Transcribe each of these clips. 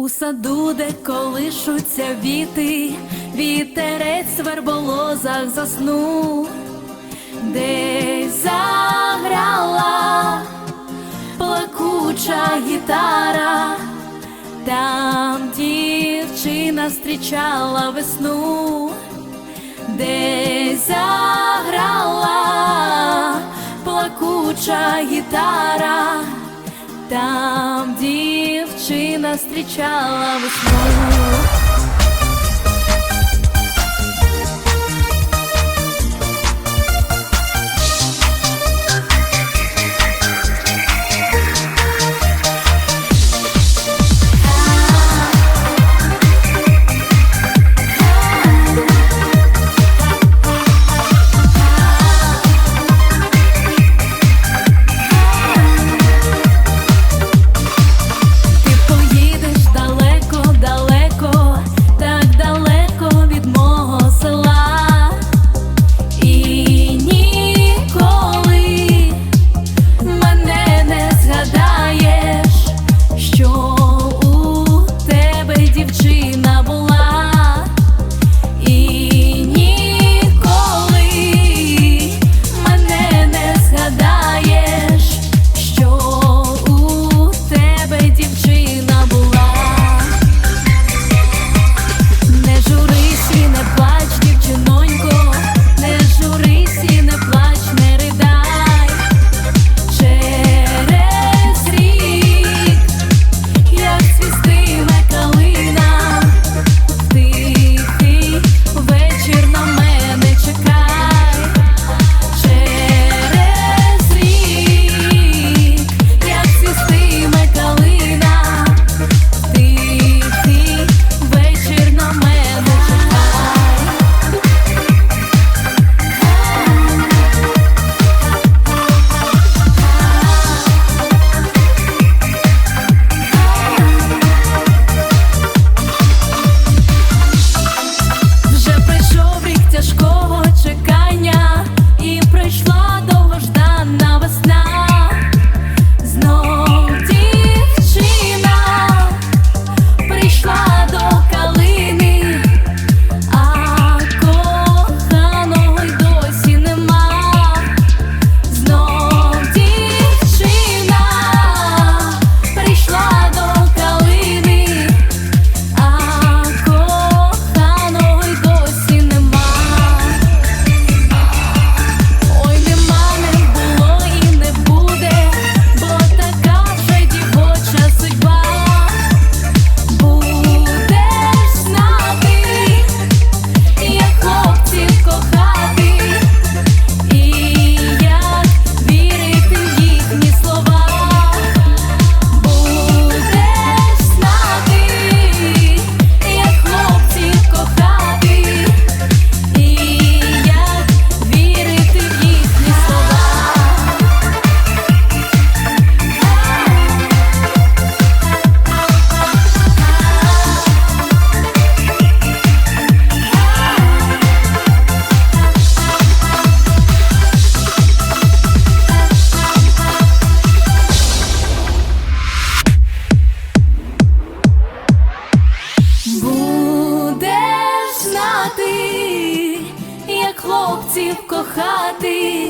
У саду, де колишуться віти, вітерець в верболозах заснув, десь заграла плакуча гітара, там дівчина зустрічала весну, десь заграла плакуча гітара, там Дівчина зустрічала весну. як хлопців кохати,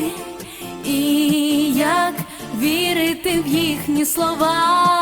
і як вірити в їхні слова.